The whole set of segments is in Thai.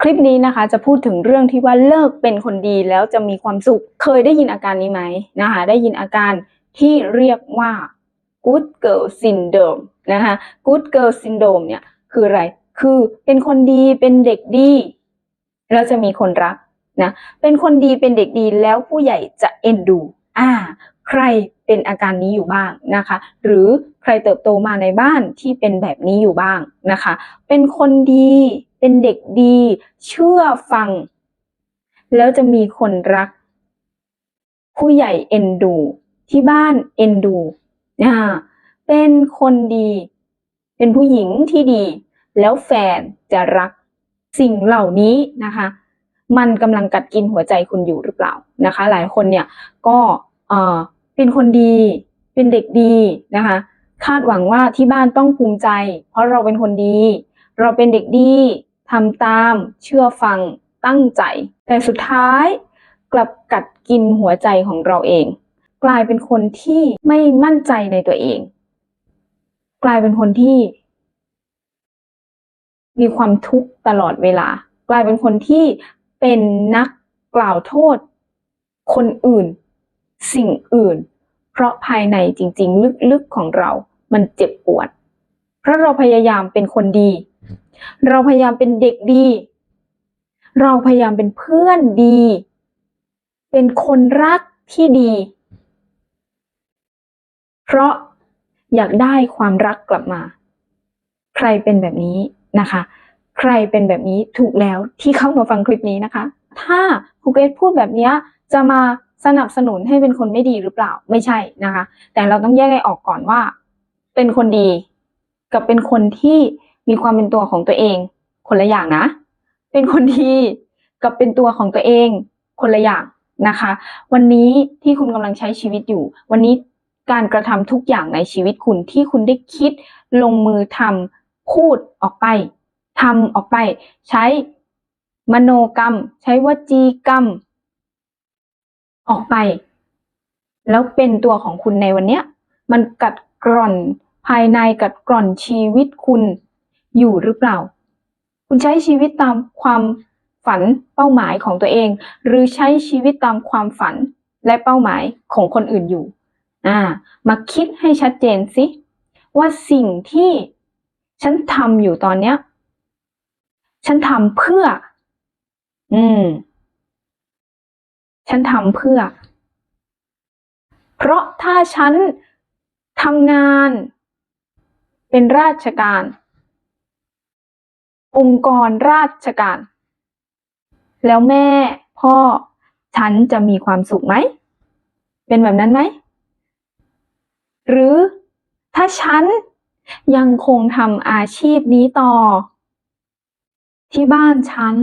คลิปนี้นะคะจะพูดถึงเรื่องที่ว่าเลิกเป็นคนดีแล้วจะมีความสุข เคยได้ยินอาการนี้ไหมนะคะ ได้ยินอาการที่เรียกว่า good girl syndrome นะคะ good girl syndrome เนี่ยคืออะไร คือเป็นคนดีเป็นเด็กดี แล้วจะมีคนรักนะ เป็นคนดีเป็นเด็กดีแล้วผู้ใหญ่จะเอ็นดู อ่า ใครเป็นอาการนี้อยู่บ้างนะคะ หรือใครเติบโตมาในบ้านที่เป็นแบบนี้อยู่บ้างนะคะ เป็นคนดี เป็นเด็กดี เชื่อฟัง แล้วจะมีคนรัก ผู้ใหญ่เอ็นดู ที่บ้านเอ็นดูอ่าเป็นคนดี เป็นผู้หญิงที่ดี แล้วแฟนจะรักสิ่งเหล่านี้นะคะ มันกำลังกัดกินหัวใจคุณอยู่หรือเปล่านะคะ หลายคนเนี่ยก็เออเป็นคนดี เป็นเด็กดีนะคะ คาดหวังว่าที่บ้านต้องภูมิใจ เพราะเราเป็นคนดี เราเป็นเด็กดี ทำตามเชื่อฟังตั้งใจ แต่สุดท้าย กลับกัดกินหัวใจของเราเอง กลายเป็นคนที่ไม่มั่นใจในตัวเอง กลายเป็นคนที่ มีความทุกข์ตลอดเวลา กลายเป็นคนที่เป็นนักกล่าวโทษ คนอื่น สิ่งอื่น เพราะภายในจริง ๆ ลึกๆของเรา มันเจ็บปวด ราะเราพยายามเป็นคนดี เราพยายามเป็นเด็กดี เราพยายามเป็นเพื่อนดี เป็นคนรักที่ดี เพราะอยากได้ความรักกลับมา ใครเป็นแบบนี้นะคะ ใครเป็นแบบนี้ถูกแล้วที่เข้ามาฟังคลิปนี้นะคะ ถ้าครูเกรซพูดแบบนี้จะมาสนับสนุนให้เป็นคนไม่ดีหรือเปล่าไม่ใช่นะคะ แต่เราต้องแยกให้ออกก่อนว่า เป็นคนดี กับเป็นคนที่มีความเป็นตัวของตัวเอง คนละอย่างนะ เป็นคนดีกับเป็นตัวของตัวเอง คนละอย่างนะคะ วันนี้ที่คุณกำลังใช้ชีวิตอยู่ วันนี้การกระทำทุกอย่างในชีวิตคุณที่คุณได้คิดลงมือทำพูดออกไปทำออกไป ใช้มโนกรรม ใช้วจีกรรม ออกไป แล้วเป็นตัวของคุณในวันเนี้ย มันกัดกร่อน ภายในกัดกร่อนชีวิตคุณอยู่หรือเปล่า คุณใช้ชีวิตตามความฝันเป้าหมายของตัวเอง หรือใช้ชีวิตตามความฝันและเป้าหมายของคนอื่นอยู่ อ่า มาคิดให้ชัดเจนสิว่าสิ่งที่ฉันทำอยู่ตอนเนี้ย ฉันทำเพื่อ อืม ฉันทำเพื่อ เพราะถ้าฉันทำงาน เป็นราชการ องค์กรราชการ แล้วแม่พ่อฉันจะมีความสุขไหม เป็นแบบนั้นไหม หรือถ้าฉันยังคงทำอาชีพนี้ต่อ ที่บ้านฉัน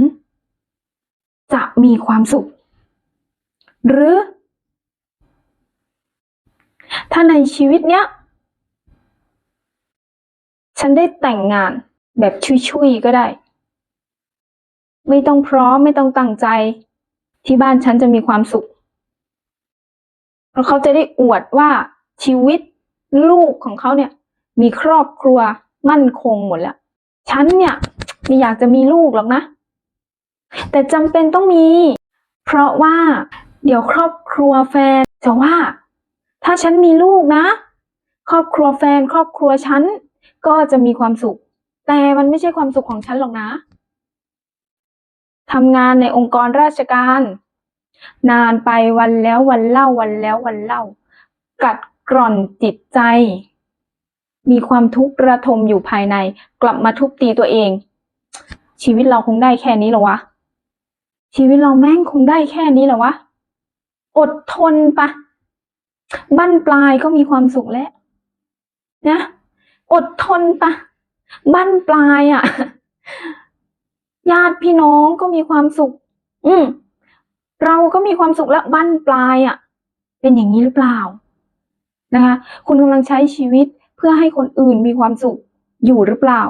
จะมีความสุข หรือ ถ้าในชีวิตเนี้ย ฉันได้แต่งงานแบบชุยๆก็ได้ ไม่ต้องพร้อมไม่ต้องตั้งใจ ที่บ้านฉันจะมีความสุข เพราะเขาจะได้อวดว่าชีวิตลูกของเขาเนี่ย มีครอบครัวมั่นคงหมดแล้ว ฉันเนี่ยไม่อยากจะมีลูกหรอกนะ แต่จำเป็นต้องมี เพราะว่าเดี๋ยวครอบครัวแฟนจะว่า ถ้าฉันมีลูกนะ ครอบครัวแฟนครอบครัวฉัน ก็จะมีความสุข แต่มันไม่ใช่ความสุขของฉันหรอกนะทำงานในองค์กรราชการ นานไปวันแล้ววันเล่าวันแล้ววันเล่า กัดกร่อนจิตใจ มีความทุกข์ระทมอยู่ภายใน กลับมาทุบตีตัวเอง ชีวิตเราคงได้แค่นี้เหรอวะ ชีวิตเราแม่งคงได้แค่นี้เหรอวะ อดทนปะบั้นปลายก็มีความสุขแล้วนะ อดทนปะบั้นปลายอะ่ะ ญาติพี่น้องก็มีความสุข อืม เราก็มีความสุขแล้วบั้นปลายอะ่ะ เป็นอย่างนี้หรือเปล่า นะคะ คุณกำลังใช้ชีวิตเพื่อให้คนอื่นมีความสุขอยู่หรือเปล่า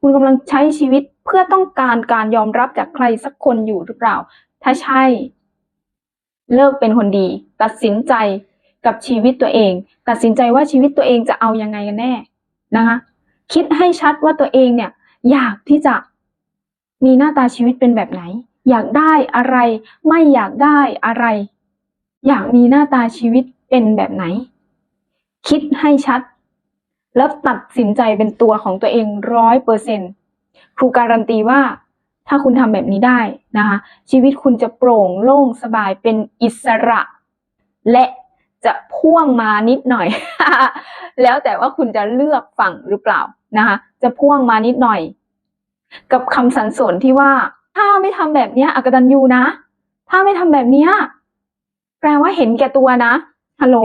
คุณกำลังใช้ชีวิตเพื่อต้องการการยอมรับจากใครสักคนอยู่หรือเปล่า ถ้าใช่ เลิกเป็นคนดี ตัดสินใจกับชีวิตตัวเอง ตัดสินใจว่าชีวิตตัวเองจะเอายังไงกันแน่ นะคะ คิดให้ชัดว่าตัวเองเนี่ย อยากที่จะมีหน้าตาชีวิตเป็นแบบไหน อยากได้อะไร ไม่อยากได้อะไร อยากมีหน้าตาชีวิตเป็นแบบไหน คิดให้ชัด แล้วตัดสินใจเป็นตัวของตัวเองร้อยเปอร์เซ็นครูการันตีว่าถ้าคุณทำแบบนี้ได้นะคะ ชีวิตคุณจะโปร่งโล่งสบายเป็นอิสระ และ จะพ่วงมานิดหน่อย แล้วแต่ว่าคุณจะเลือกฝั่งหรือเปล่านะคะ จะพ่วงมานิดหน่อย กับคำสรรเสริญที่ว่า ถ้าไม่ทำแบบนี้ยอกตันยูนะ ถ้าไม่ทำแบบนี้แปลว่าเห็นแก่ตัวนะฮัลโหล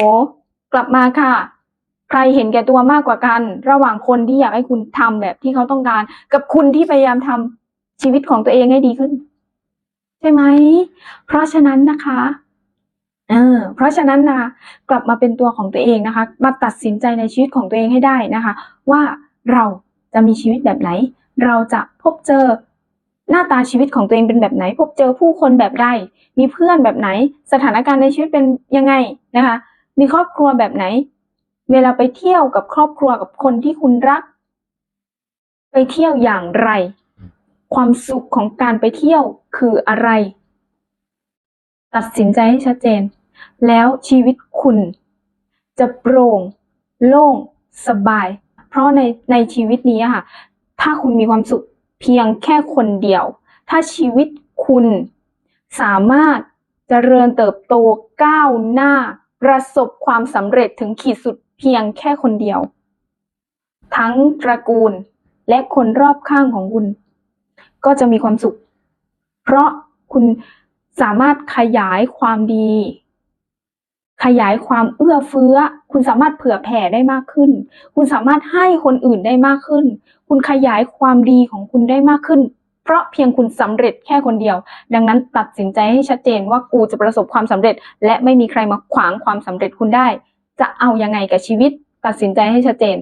กลับมาค่ะ ใครเห็นแก่ตัวมากกว่ากัน ระหว่างคนที่อยากให้คุณทำแบบที่เขาต้องการ กับคุณที่พยายามทำชีวิตของตัวเองให้ดีขึ้น ใช่ไหม เพราะฉะนั้นนะคะ เออเพราะฉะนั้นนะคะกลับมาเป็นตัวของตัวเองนะคะ มาตัดสินใจในชีวิตของตัวเองให้ได้นะคะ ว่าเราจะมีชีวิตแบบไหน เราจะพบเจอหน้าตาชีวิตของตัวเองเป็นแบบไหน พบเจอผู้คนแบบใดมีเพื่อนแบบไหน สถานการณ์ในชีวิตเป็นยังไงนะคะ มีครอบครัวแบบไหน เวลาไปเที่ยวกับครอบครัวกับคนที่คุณรัก ไปเที่ยวอย่างไร ความสุขของการไปเที่ยวคืออะไร ตัดสินใจให้ชัดเจน แล้วชีวิตคุณจะโปร่ง โล่ง สบาย เพราะในในชีวิตนี้ค่ะ ถ้าคุณมีความสุขเพียงแค่คนเดียว ถ้าชีวิตคุณสามารถเจริญเติบโตก้าวหน้า ประสบความสำเร็จถึงขีดสุดเพียงแค่คนเดียว ทั้งตระกูลและคนรอบข้างของคุณ ก็จะมีความสุข เพราะคุณสามารถขยายความดี ขยายความเอื้อเฟื้อ คุณสามารถเผื่อแผ่ได้มากขึ้น คุณสามารถให้คนอื่นได้มากขึ้น คุณขยายความดีของคุณได้มากขึ้น เพราะเพียงคุณสำเร็จแค่คนเดียว ดังนั้นตัดสินใจให้ชัดเจนว่ากูจะประสบความสำเร็จ และไม่มีใครมาขวางความสำเร็จคุณได้ จะเอายังไงกับชีวิต ตัดสินใจให้ชัดเจน